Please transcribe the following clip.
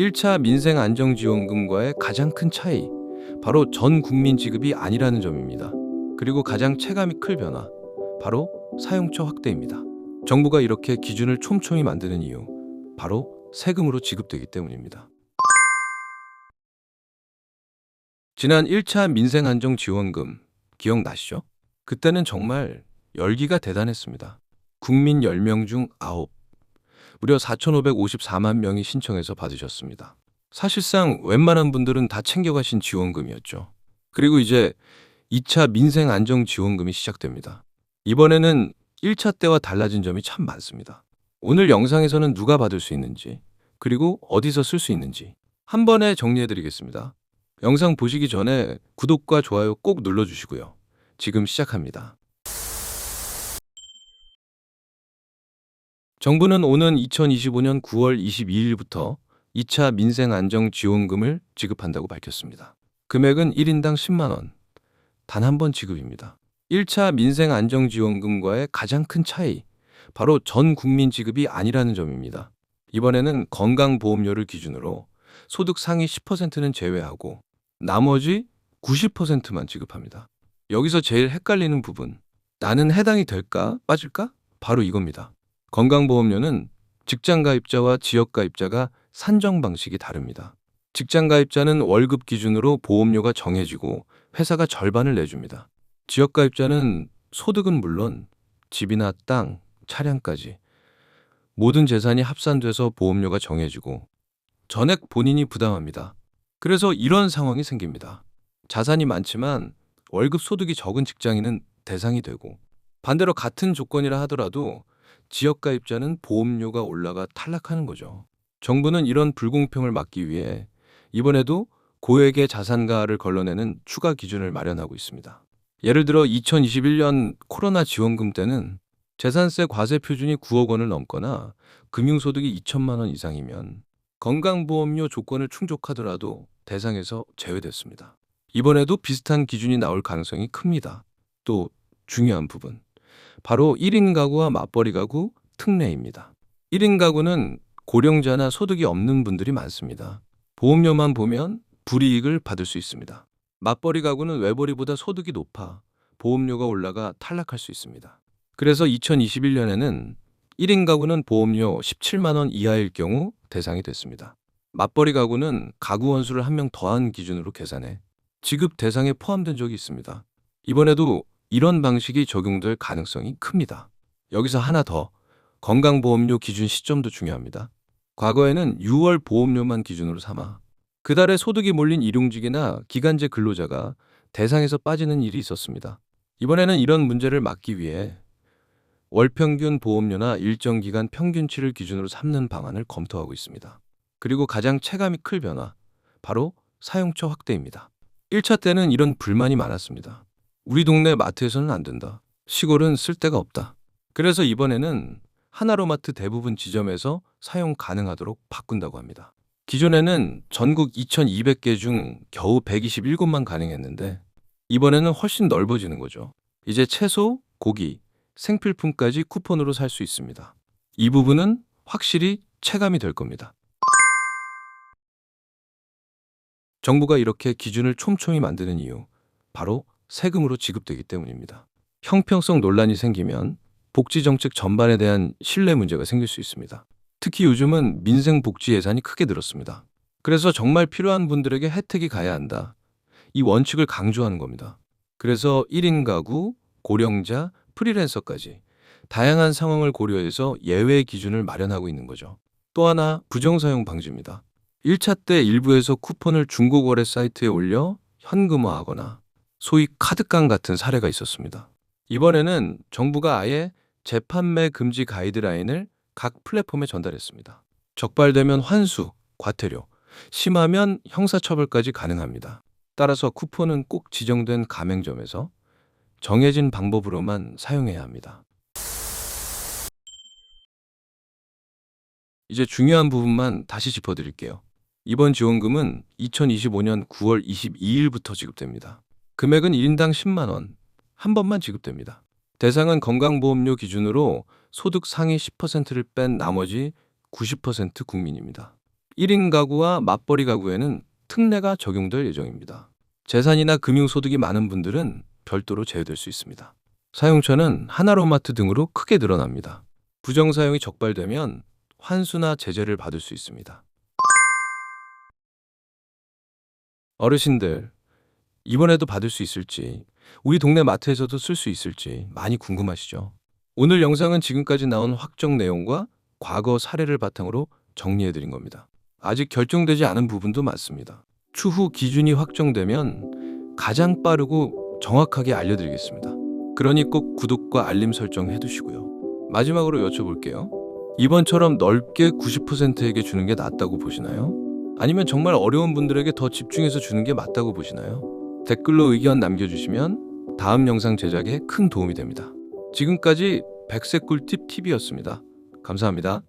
1차 민생 안정지원금과의 가장 큰 차이, 바로 전 국민 지급이 아니라는 점입니다. 그리고 가장 체감이 클 변화, 바로 사용처 확대입니다. 정부가 이렇게 기준을 촘촘히 만드는 이유, 바로 세금으로 지급되기 때문입니다. 지난 1차 민생 안정 지원금 기억나시죠? 그때는 정말 열기가 대단했습니다. 국민 10명 중 9, 무려 4,554만 명이 신청해서 받으셨습니다. 사실상 웬만한 분들은 다 챙겨가신 지원금이었죠. 그리고 이제 2차 민생 안정 지원금이 시작됩니다. 이번에는 1차 때와 달라진 점이 참 많습니다. 오늘 영상에서는 누가 받을 수 있는지, 그리고 어디서 쓸 수 있는지 한 번에 정리해 드리겠습니다. 영상 보시기 전에 구독과 좋아요 꼭 눌러 주시고요. 지금 시작합니다. 정부는 오는 2025년 9월 22일부터 2차 민생 안정 지원금을 지급한다고 밝혔습니다. 금액은 1인당 10만 원, 단 한 번 지급입니다. 1차 민생 안정 지원금과의 가장 큰 차이, 바로 전 국민 지급이 아니라는 점입니다. 이번에는 건강보험료를 기준으로 소득 상위 10%는 제외하고 나머지 90%만 지급합니다. 여기서 제일 헷갈리는 부분, 나는 해당이 될까 빠질까? 바로 이겁니다. 건강보험료는 직장가입자와 지역가입자가 산정 방식이 다릅니다. 직장가입자는 월급 기준으로 보험료가 정해지고 회사가 절반을 내줍니다. 지역가입자는 소득은 물론 집이나 땅, 차량까지 모든 재산이 합산돼서 보험료가 정해지고 전액 본인이 부담합니다. 그래서 이런 상황이 생깁니다. 자산이 많지만 월급 소득이 적은 직장인은 대상이 되고 반대로 같은 조건이라 하더라도 지역 가입자는 보험료가 올라가 탈락하는 거죠. 정부는 이런 불공평을 막기 위해 이번에도 고액의 자산가를 걸러내는 추가 기준을 마련하고 있습니다. 예를 들어 2021년 코로나 지원금 때는 재산세 과세 표준이 9억 원을 넘거나 금융소득이 2천만 원 이상이면 건강보험료 조건을 충족하더라도 대상에서 제외됐습니다. 이번에도 비슷한 기준이 나올 가능성이 큽니다. 또 중요한 부분. 바로 1인 가구와 맞벌이 가구 특례입니다. 1인 가구는 고령자나 소득이 없는 분들이 많습니다. 보험료만 보면 불이익을 받을 수 있습니다. 맞벌이 가구는 외벌이보다 소득이 높아 보험료가 올라가 탈락할 수 있습니다. 그래서 2021년에는 1인 가구는 보험료 17만 원 이하일 경우 대상이 됐습니다. 맞벌이 가구는 가구 원수를 한 명 더한 기준으로 계산해 지급 대상에 포함된 적이 있습니다. 이번에도 이런 방식이 적용될 가능성이 큽니다. 여기서 하나 더 건강보험료 기준 시점도 중요합니다. 과거에는 6월 보험료만 기준으로 삼아 그달에 소득이 몰린 일용직이나 기간제 근로자가 대상에서 빠지는 일이 있었습니다. 이번에는 이런 문제를 막기 위해 월평균 보험료나 일정 기간 평균치를 기준으로 삼는 방안을 검토하고 있습니다. 그리고 가장 체감이 클 변화, 바로 사용처 확대입니다. 1차 때는 이런 불만이 많았습니다. 우리 동네 마트에서는 안 된다. 시골은 쓸 데가 없다. 그래서 이번에는 하나로마트 대부분 지점에서 사용 가능하도록 바꾼다고 합니다. 기존에는 전국 2,200개 중 겨우 127곳만 가능했는데 이번에는 훨씬 넓어지는 거죠. 이제 채소, 고기, 생필품까지 쿠폰으로 살 수 있습니다. 이 부분은 확실히 체감이 될 겁니다. 정부가 이렇게 기준을 촘촘히 만드는 이유, 바로 세금으로 지급되기 때문입니다. 형평성 논란이 생기면 복지 정책 전반에 대한 신뢰 문제가 생길 수 있습니다. 특히 요즘은 민생 복지 예산이 크게 늘었습니다. 그래서 정말 필요한 분들에게 혜택이 가야 한다. 이 원칙을 강조하는 겁니다. 그래서 1인 가구, 고령자, 프리랜서까지 다양한 상황을 고려해서 예외 기준을 마련하고 있는 거죠. 또 하나 부정사용 방지입니다. 1차 때 일부에서 쿠폰을 중고거래 사이트에 올려 현금화하거나 소위 카드깡 같은 사례가 있었습니다. 이번에는 정부가 아예 재판매 금지 가이드라인을 각 플랫폼에 전달했습니다. 적발되면 환수, 과태료, 심하면 형사처벌까지 가능합니다. 따라서 쿠폰은 꼭 지정된 가맹점에서 정해진 방법으로만 사용해야 합니다. 이제 중요한 부분만 다시 짚어드릴게요. 이번 지원금은 2025년 9월 22일부터 지급됩니다. 금액은 1인당 10만 원, 한 번만 지급됩니다. 대상은 건강보험료 기준으로 소득 상위 10%를 뺀 나머지 90% 국민입니다. 1인 가구와 맞벌이 가구에는 특례가 적용될 예정입니다. 재산이나 금융소득이 많은 분들은 별도로 제외될 수 있습니다. 사용처는 하나로마트 등으로 크게 늘어납니다. 부정사용이 적발되면 환수나 제재를 받을 수 있습니다. 어르신들, 이번에도 받을 수 있을지, 우리 동네 마트에서도 쓸 수 있을지 많이 궁금하시죠? 오늘 영상은 지금까지 나온 확정 내용과 과거 사례를 바탕으로 정리해드린 겁니다. 아직 결정되지 않은 부분도 많습니다. 추후 기준이 확정되면 가장 빠르고 정확하게 알려드리겠습니다. 그러니 꼭 구독과 알림 설정 해두시고요. 마지막으로 여쭤볼게요. 이번처럼 넓게 90%에게 주는 게 낫다고 보시나요? 아니면 정말 어려운 분들에게 더 집중해서 주는 게 맞다고 보시나요? 댓글로 의견 남겨주시면 다음 영상 제작에 큰 도움이 됩니다. 지금까지 백색 꿀팁 TV였습니다. 감사합니다.